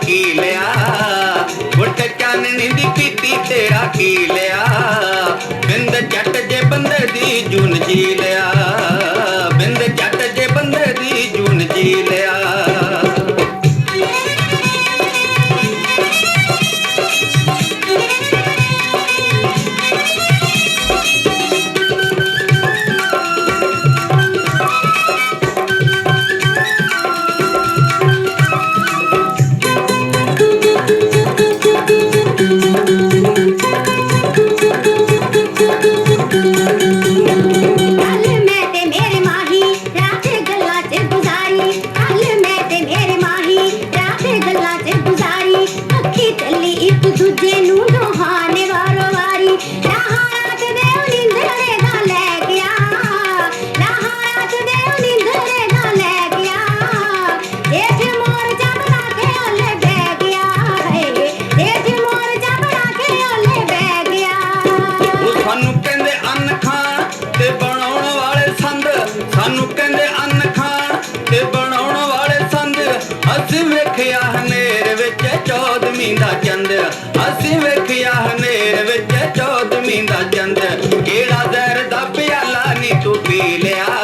ਕੀ ਲਿਆ ਗੁੱਟ ਚਾਨਣੀ ਦੀ ਪੀਤੀ ਤੇਰਾ ਕੀ ਲਿਆ ਬਿੰਦ ਜੱਟ ਜੇ ਬੰਦਰ ਦੀ ਜੂਨ ਜੀ ਕਹਿੰਦੇ ਅੰਨ ਖਾਣ ਤੇ ਬਣਾਉਣ ਵਾਲੇ ਸੰਦ। ਅਸੀਂ ਵੇਖਿਆ ਹਨੇਰ ਵਿੱਚ ਚੌਦਵੀਂ ਦਾ ਚੰਦ। ਅਸੀਂ ਵੇਖਿਆ ਹਨੇਰ ਵਿੱਚ ਚੌਦਵੀਂ ਦਾ ਚੰਦ। ਕਿਹੜਾ ਜ਼ਹਿਰ ਦਾ ਪਿਆਲਾ ਨਹੀਂ ਤੂੰ ਪੀ ਲਿਆ?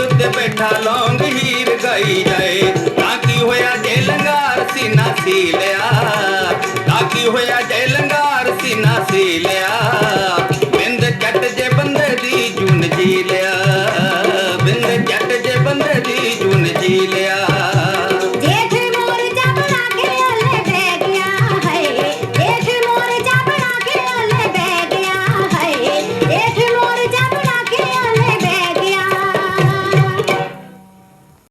ਟਾਕੀ ਉੱਤੇ ਬੈਠਾ ਲੌਂਗ ਹੀਰ ਗਾਈ ਜਾਏ। ਟਾਕੀ ਹੋਇਆ ਜੇ ਲੰਗਾਰ ਸੀਨਾ ਸੀ ਲਿਆ? ਟਾਕੀ ਹੋਇਆ